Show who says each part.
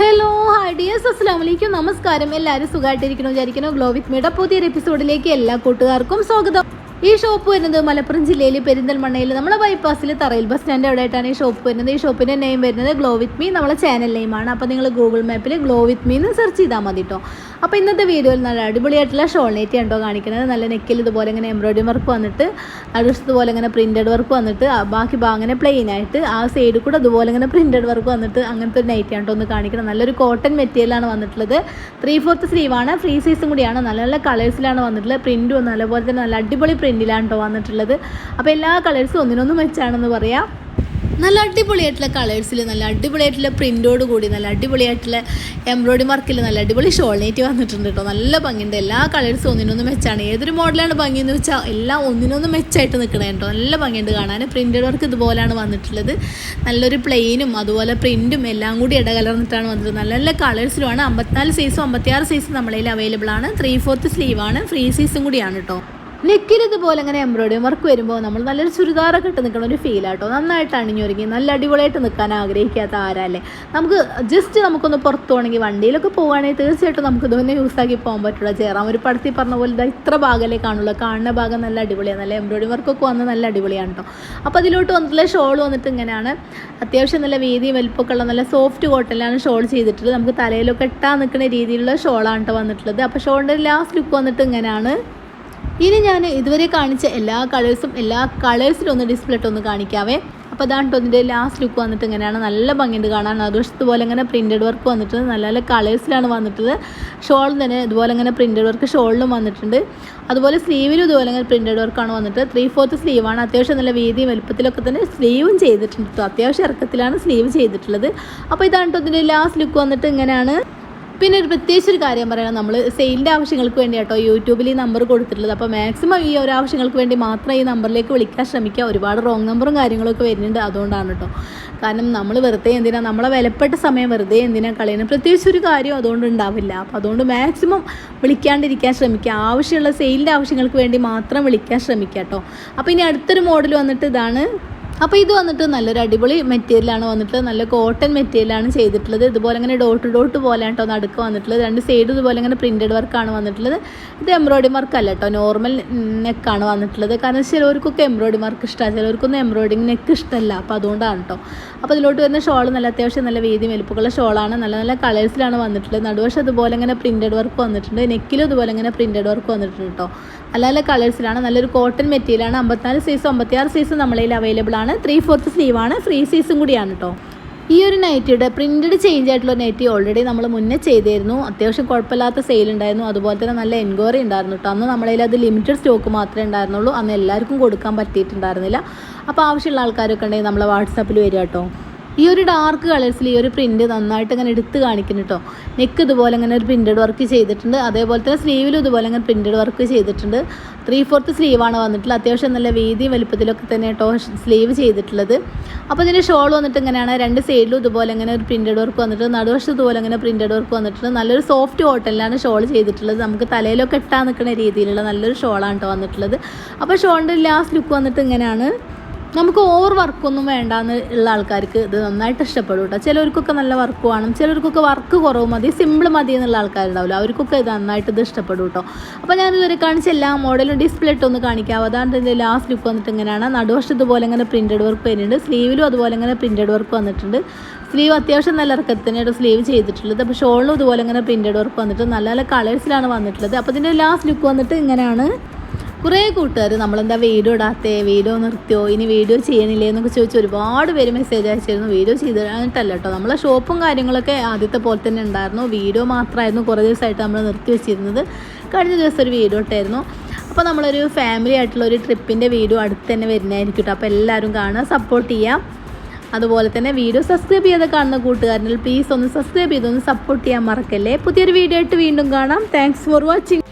Speaker 1: Hello hi dears അസ്സാം വലൈക്കും നമസ്കാരം എല്ലാവരും സുഖമായിട്ടിരിക്കണോ വിചാരിക്കണോ ഗ്ലോ വിത്ത് മീഡ പുതിയൊരു എപ്പിസോഡിലേക്ക് എല്ലാ കൂട്ടുകാർക്കും സ്വാഗതം. ഈ ഷോപ്പ് വരുന്നത് മലപ്പുറം ജില്ലയിൽ പെരിന്തൽമണ്ണയിൽ നമ്മളെ ബൈപ്പാസിൽ തറയിൽ ബസ് സ്റ്റാൻഡ് അവിടെ ആയിട്ടാണ് ഈ ഷോപ്പ് വരുന്നത്. ഈ ഷോപ്പിന്റെ നെയിം വരുന്നത് ഗ്ലോ വിത്ത് മീ നമ്മളെ ചാനൽ നെയിമാണ് അപ്പോൾ നിങ്ങൾ ഗൂഗിൾ മാപ്പിൽ ഗ്ലോ വിത്ത് മീ എന്ന് സെർച്ച് ചെയ്താൽ മതി കേട്ടോ അപ്പോൾ ഇന്നത്തെ വീഡിയോയിൽ നല്ല അടിപൊളിയായിട്ടുള്ള ഷോൾ നെറ്റ് കണ്ടോ കാണിക്കുന്നത്. നല്ല നെക്കിൽ ഇതുപോലെ ഇങ്ങനെ എംബ്രോയിഡറി വർക്ക് വന്നിട്ട് അടുത്തതുപോലെ പോലെ ഇങ്ങനെ പ്രിന്റഡ് വർക്ക് വന്നിട്ട് ബാക്കി ഭാഗം അങ്ങനെ പ്ലെയിൻ ആയിട്ട് ആ സൈഡിൽ കൂടെ അതുപോലെ ഇങ്ങനെ പ്രിന്റഡ് വർക്ക് വന്നിട്ട് അങ്ങനത്തെ ഒരു നൈറ്റ് ആണ്ടോ ഒന്ന് കാണിക്കണം. നല്ലൊരു കോട്ടൺ മെറ്റീരിയലാണ് വന്നിട്ടുള്ളത്. ത്രീ ഫോർത്ത് സ്ലീവാണ് ഫ്രീ സൈസും കൂടിയാണ്. നല്ല നല്ല കളേഴ്സിലാണ് വന്നിട്ടുള്ളത്. പ്രിന്റും നല്ലപോലെ തന്നെ നല്ല അടിപൊളി പ്രിന്റിലാണ് കേട്ടോ വന്നിട്ടുള്ളത്. അപ്പോൾ എല്ലാ കളേഴ്സും ഒന്നിനൊന്നും വെച്ചാണെന്ന് പറയാം. നല്ല അടിപൊളിയായിട്ടുള്ള കളേഴ്സിൽ നല്ല അടിപൊളിയായിട്ടുള്ള പ്രിന്റോട് കൂടി നല്ല അടിപൊളിയായിട്ടുള്ള എംബ്രോയിഡറി വർക്കിൽ നല്ല അടിപൊളി ഷോൾ നെറ്റ് വന്നിട്ടുണ്ട് കേട്ടോ നല്ല ഭംഗിയുണ്ട്. എല്ലാ കളേഴ്സും ഒന്നിനൊന്നും മെച്ചാണ്. ഏതൊരു മോഡലാണ് ഭംഗിയെന്ന് വെച്ചാൽ എല്ലാം ഒന്നിനൊന്നും മെച്ചായിട്ട് നിൽക്കണേ കേട്ടോ നല്ല ഭംഗിയുണ്ട് കാണാൻ പ്രിന്റഡ് വർക്ക് ഇതുപോലെയാണ് വന്നിട്ടുള്ളത്. നല്ലൊരു പ്ലെയിനും അതുപോലെ പ്രിന്റും എല്ലാം കൂടി ഇടകലർന്നിട്ടാണ് വന്നത്. നല്ല നല്ല കളേഴ്സിലുമാണ്. അമ്പത്തിനാല് സൈസും അമ്പത്തിയാറ് സൈസും നമ്മളതിൽ അവൈലബിൾ ആണ്. ത്രീ ഫോർത്ത് സ്ലീവാണ് ഫ്രീ സൈസും കൂടിയാണ് കേട്ടോ നെക്കിൽ ഇതുപോലെ അങ്ങനെ എംബ്രോയിഡറി വർക്ക് വരുമ്പോൾ നമ്മൾ നല്ലൊരു ചുരിദാറൊക്കെ ഇട്ട് നിൽക്കുന്ന ഒരു ഫീൽ ആട്ടോ നന്നായിട്ട് അണിഞ്ഞൊരുങ്ങി നല്ല അടിപൊളിയായിട്ട് നിൽക്കാൻ ആഗ്രഹിക്കാത്ത ആരല്ലേ? നമുക്ക് ജസ്റ്റ് നമുക്കൊന്ന് പുറത്തു പോകണമെങ്കിൽ വണ്ടിയിലൊക്കെ പോകുകയാണെങ്കിൽ തീർച്ചയായിട്ടും നമുക്ക് യൂസ് ആക്കി പോകാൻ പറ്റുള്ള ചേറാം ഒരു പടത്തിൽ പറഞ്ഞ പോലെ ഇതാ ഇത്ര ഭാഗമല്ലേ കാണുള്ളൂ. കാണുന്ന ഭാഗം നല്ല അടിപൊളിയാണ്. നല്ല എംബ്രോയിഡറി വർക്കൊക്കെ വന്ന് നല്ല അടിപൊളിയാണ് കേട്ടോ. അപ്പോൾ അതിലോട്ട് വന്നിട്ടുള്ള ഷോൾ വന്നിട്ട് ഇങ്ങനെയാണ്. അത്യാവശ്യം നല്ല വീതി വലിപ്പമൊക്കെ ഉള്ള നല്ല സോഫ്റ്റ് കോട്ടണിലാണ് ഷോൾ ചെയ്തിട്ടുള്ളത്. നമുക്ക് തലയിലൊക്കെ ഇട്ടാൻ നിൽക്കുന്ന രീതിയിലുള്ള ഷോളാണ് കേട്ടോ വന്നിട്ടുള്ളത്. അപ്പോൾ ഷോളിന്റെ ലാസ്റ്റ് ലുക്ക് വന്നിട്ട് ഇങ്ങനെയാണ്. ഇനി ഞാൻ ഇതുവരെ കാണിച്ച എല്ലാ കളേഴ്സും എല്ലാ കളേഴ്സിലും ഒന്ന് ഡിസ്പ്ലേ ഇട്ട് ഒന്ന് കാണിക്കാവേ. അപ്പോൾ അതാണ് ഇതിന്റെ ലാസ്റ്റ് ലുക്ക് വന്നിട്ട് ഇങ്ങനെയാണ് നല്ല ഭംഗിയുണ്ട് കാണാൻ. അതുപോലെ പോലെ ഇങ്ങനെ പ്രിന്റഡ് വർക്ക് വന്നിട്ടുണ്ട്. നല്ല നല്ല കളേഴ്സിലാണ് വന്നിട്ടത് ഷോൾ തന്നെ ഇതുപോലെ ഇങ്ങനെ പ്രിന്റഡ് വർക്ക് ഷോളിലും വന്നിട്ടുണ്ട്. അതുപോലെ സ്ലീവിലും ഇതുപോലെ ഇങ്ങനെ പ്രിന്റഡ് വർക്കാണ് വന്നിട്ട്. ത്രീ ഫോർത്ത് സ്ലീവാണ് അത്യാവശ്യം നല്ല വീതിയും വലുപ്പത്തിലൊക്കെ തന്നെ സ്ലീവും ചെയ്തിട്ടുണ്ട്. അത്യാവശ്യം ഇറക്കത്തിലാണ് സ്ലീവ് ചെയ്തിട്ടുള്ളത്. അപ്പോൾ ഇതാണ് ഇതിന്റെ ലാസ്റ്റ് ലുക്ക് വന്നിട്ട് ഇങ്ങനെയാണ് പിന്നെ ഒരു പ്രത്യേകിച്ച് ഒരു കാര്യം പറയണം നമ്മൾ സെയിലിന്റെ ആവശ്യങ്ങൾക്ക് വേണ്ടി കേട്ടോ യൂട്യൂബിൽ ഈ നമ്പർ കൊടുത്തിട്ടുള്ളത്. അപ്പോൾ മാക്സിമം ഈ ഒരു ആവശ്യങ്ങൾക്ക് വേണ്ടി മാത്രം ഈ നമ്പറിലേക്ക് വിളിക്കാൻ ശ്രമിക്കുക. ഒരുപാട് റോങ് നമ്പറും കാര്യങ്ങളൊക്കെ വരുന്നുണ്ട് അതുകൊണ്ടാണ് കേട്ടോ കാരണം നമ്മൾ വെറുതെ എന്തിനാ നമ്മളെ വിലപ്പെട്ട സമയം വെറുതെ എന്തിനാ കളയുന്നത് പ്രത്യേകിച്ച് ഒരു കാര്യം അതുകൊണ്ട് ഉണ്ടാവില്ല. അപ്പോൾ അതുകൊണ്ട് മാക്സിമം വിളിക്കാണ്ടിരിക്കാൻ ശ്രമിക്കുക. ആവശ്യമുള്ള സെയിലിന്റെ ആവശ്യങ്ങൾക്ക് വേണ്ടി മാത്രം വിളിക്കാൻ ശ്രമിക്കുക കേട്ടോ അപ്പോൾ ഇനി അടുത്തൊരു മോഡൽ വന്നിട്ട് ഇതാണ് അപ്പോൾ ഇത് വന്നിട്ട് നല്ലൊരു അടിപൊളി മെറ്റീരിയലാണ് വന്നിട്ട് നല്ല കോട്ടൺ മെറ്റീരിയലാണ് ചെയ്തിട്ടുള്ളത്. ഇതുപോലെ ഇങ്ങനെ ഡോട്ട് ഡോട്ട് പോലെ കേട്ടോ നടുക്ക് വന്നിട്ടുള്ളത്. രണ്ട് സൈഡ് ഇതുപോലെ ഇങ്ങനെ പ്രിന്റഡ് വർക്കാണ് വന്നിട്ടുള്ളത്. ഇത് എംബ്രോയിഡറി വർക്ക് അല്ല കേട്ടോ നോർമൽ നെക്കാണ് വന്നിട്ടുള്ളത്. കാരണം ചിലവർക്കൊക്കെ എംബ്രോയിഡറി വർക്ക് ഇഷ്ടമാണ് ചിലവർക്കൊന്നും എംബ്രോയിഡിങ് നെക്ക് ഇഷ്ടമല്ല അപ്പോൾ അതുകൊണ്ടാണ് കേട്ടോ അപ്പോൾ ഇതിലോട്ട് വരുന്ന ഷോൾ നല്ല അത്യാവശ്യം നല്ല വീതി ഷോൾ ഷോളാണ് നല്ല നല്ല കളേഴ്സിലാണ് വന്നിട്ടുള്ളത്. നടുവശം അതുപോലെ ഇങ്ങനെ പ്രിന്റഡ് വർക്ക് വന്നിട്ടുണ്ട്. നെക്കിലും ഇതുപോലെ ഇങ്ങനെ പ്രിന്റഡ് വർക്ക് വന്നിട്ടുണ്ട് കേട്ടോ നല്ല നല്ല കളേഴ്സിലാണ് നല്ലൊരു കോട്ടൺ മെറ്റീരിയൽ ആണ്. അമ്പത്തിനാല് സൈസ് അമ്പത്തിയാറ് സൈസ് നമ്മളതിൽ അവൈലബിൾ ആണ്. ത്രീ ഫോർത്ത് ആണ്. ഫ്രീ സൈസും കൂടിയാണ് കേട്ടോ ഈ ഒരു നൈറ്റിയുടെ പ്രിന്റഡ് ചേഞ്ച് ആയിട്ടുള്ള നൈറ്റി ഓൾറെഡി നമ്മൾ മുന്നേ ചെയ്തിരുന്നു. അത്യാവശ്യം കുഴപ്പമില്ലാത്ത സെയിൽ ഉണ്ടായിരുന്നു. അതുപോലെ തന്നെ നല്ല എൻക്വയറി ഉണ്ടായിരുന്നു കേട്ടോ അന്ന് നമ്മളതിൽ അത് ലിമിറ്റഡ് സ്റ്റോക്ക് മാത്രമേ ഉണ്ടായിരുന്നുള്ളൂ. അന്ന് എല്ലാവർക്കും കൊടുക്കാൻ പറ്റിയിട്ടുണ്ടായിരുന്നില്ല. അപ്പോൾ ആവശ്യമുള്ള ആൾക്കാരൊക്കെ ഉണ്ടെങ്കിൽ നമ്മളെ വാട്സാപ്പിൽ വരിക കേട്ടോ ഈ ഒരു ഡാർക്ക് കളേഴ്സിൽ ഈ ഒരു പ്രിന്റ് നന്നായിട്ട് ഇങ്ങനെ എടുത്ത് കാണിക്കുന്നു കേട്ടോ നെക്ക് ഇതുപോലെ ഇങ്ങനെ ഒരു പ്രിന്റഡ് വർക്ക് ചെയ്തിട്ടുണ്ട്. അതേപോലെ തന്നെ സ്ലീവിലും ഇതുപോലെ ഇങ്ങനെ പ്രിന്റഡ് വർക്ക് ചെയ്തിട്ടുണ്ട്. ത്രീ ഫോർത്ത് സ്ലീവാണ് വന്നിട്ടുള്ളത്. അത്യാവശ്യം നല്ല വീതിയും വലുപ്പത്തിലൊക്കെ തന്നെ കേട്ടോ സ്ലീവ് ചെയ്തിട്ടുള്ളത്. അപ്പോൾ ഇതിന്റെ ഷോൾ വന്നിട്ട് ഇങ്ങനെയാണ്. രണ്ട് സൈഡിലും ഇതുപോലെ ഇങ്ങനെ ഒരു പ്രിന്റഡ് വർക്ക് വന്നിട്ട് നടുവശത്ത് ഇതുപോലെ ഇങ്ങനെ പ്രിന്റഡ് വർക്ക് വന്നിട്ടുണ്ട്. നല്ലൊരു സോഫ്റ്റ് കോട്ടനിലാണ് ഷോൾ ചെയ്തിട്ടുള്ളത്. നമുക്ക് തലയിലൊക്കെ ഇട്ടാൻ നിൽക്കുന്ന രീതിയിലുള്ള നല്ലൊരു ഷോളാണ് കേട്ടോ വന്നിട്ടുള്ളത്. അപ്പോൾ ഷോളിന്റെ ലാസ്റ്റ് ലുക്ക് വന്നിട്ട് ഇങ്ങനെയാണ്. നമുക്ക് ഓവർ വർക്കൊന്നും വേണ്ടാന്ന് ഉള്ള ആൾക്കാർക്ക് ഇത് നന്നായിട്ട് ഇഷ്ടപ്പെടും കേട്ടോ ചിലർക്കൊക്കെ നല്ല വർക്ക് വേണം ചിലർക്കൊക്കെ വർക്ക് കുറവ് മതി സിമ്പിൾ മതി എന്നുള്ള ആൾക്കാരുണ്ടാവില്ല. അവർക്കൊക്കെ ഇത് നന്നായിട്ട് ഇത് ഇഷ്ടപ്പെടും കേട്ടോ അപ്പോൾ ഞാൻ ഇതുവരെ കാണിച്ച എല്ലാ മോഡലും ഡിസ്പ്ലേ ഇട്ടൊന്ന് കാണിക്കാം. അതാണ് ഇതിന്റെ ലാസ്റ്റ് ലുക്ക് വന്നിട്ട് ഇങ്ങനെയാണ് നടുവശത്ത് ഇതുപോലെ ഇങ്ങനെ പ്രിന്റഡ് വർക്ക് വരുന്നുണ്ട്. സ്ലീവിലും അതുപോലെ ഇങ്ങനെ പ്രിന്റഡ് വർക്ക് വന്നിട്ടുണ്ട്. സ്ലീവ് അത്യാവശ്യം നല്ല ഇറക്കത്തിനായിട്ട് സ്ലീവ് ചെയ്തിട്ടുള്ളത്. അപ്പോൾ ഷോളിലും ഇതുപോലെ ഇങ്ങനെ പ്രിന്റഡ് വർക്ക് വന്നിട്ട് നല്ല നല്ല കളേഴ്സിലാണ് വന്നിട്ടുള്ളത്. അപ്പോൾ ഇതിന്റെ ലാസ്റ്റ് ലുക്ക് വന്നിട്ട് ഇങ്ങനെയാണ് കുറേ കൂട്ടുകാർ നമ്മളെന്താ വീഡിയോ ഇടാത്തേ വീഡിയോ നിർത്തിയോ ഇനി വീഡിയോ ചെയ്യണില്ലേ എന്നൊക്കെ ചോദിച്ച് ഒരുപാട് പേര് മെസ്സേജ് അയച്ചിരുന്നു. വീഡിയോ ചെയ്തിട്ടല്ല കേട്ടോ നമ്മളെ ഷോപ്പും കാര്യങ്ങളൊക്കെ ആദ്യത്തെ പോലെ തന്നെ ഉണ്ടായിരുന്നു. വീഡിയോ മാത്രമായിരുന്നു കുറേ ദിവസമായിട്ട് നമ്മൾ നിർത്തി വെച്ചിരുന്നത്. കഴിഞ്ഞ ദിവസം ഒരു വീഡിയോ ഇട്ടായിരുന്നു. അപ്പോൾ നമ്മളൊരു ഫാമിലി ആയിട്ടുള്ള ഒരു ട്രിപ്പിന്റെ വീഡിയോ അടുത്ത് തന്നെ വരുന്നതായിരിക്കും കേട്ടോ അപ്പോൾ എല്ലാവരും കാണുക സപ്പോർട്ട് ചെയ്യാം അതുപോലെ തന്നെ വീഡിയോ സബ്സ്ക്രൈബ് ചെയ്ത് കാണുന്ന കൂട്ടുകാരനിൽ പ്ലീസ് ഒന്ന് സബ്സ്ക്രൈബ് ചെയ്തൊന്ന് സപ്പോർട്ട് ചെയ്യാൻ മറക്കല്ലേ. പുതിയൊരു വീഡിയോ ആയിട്ട് വീണ്ടും കാണാം. Thanks for watching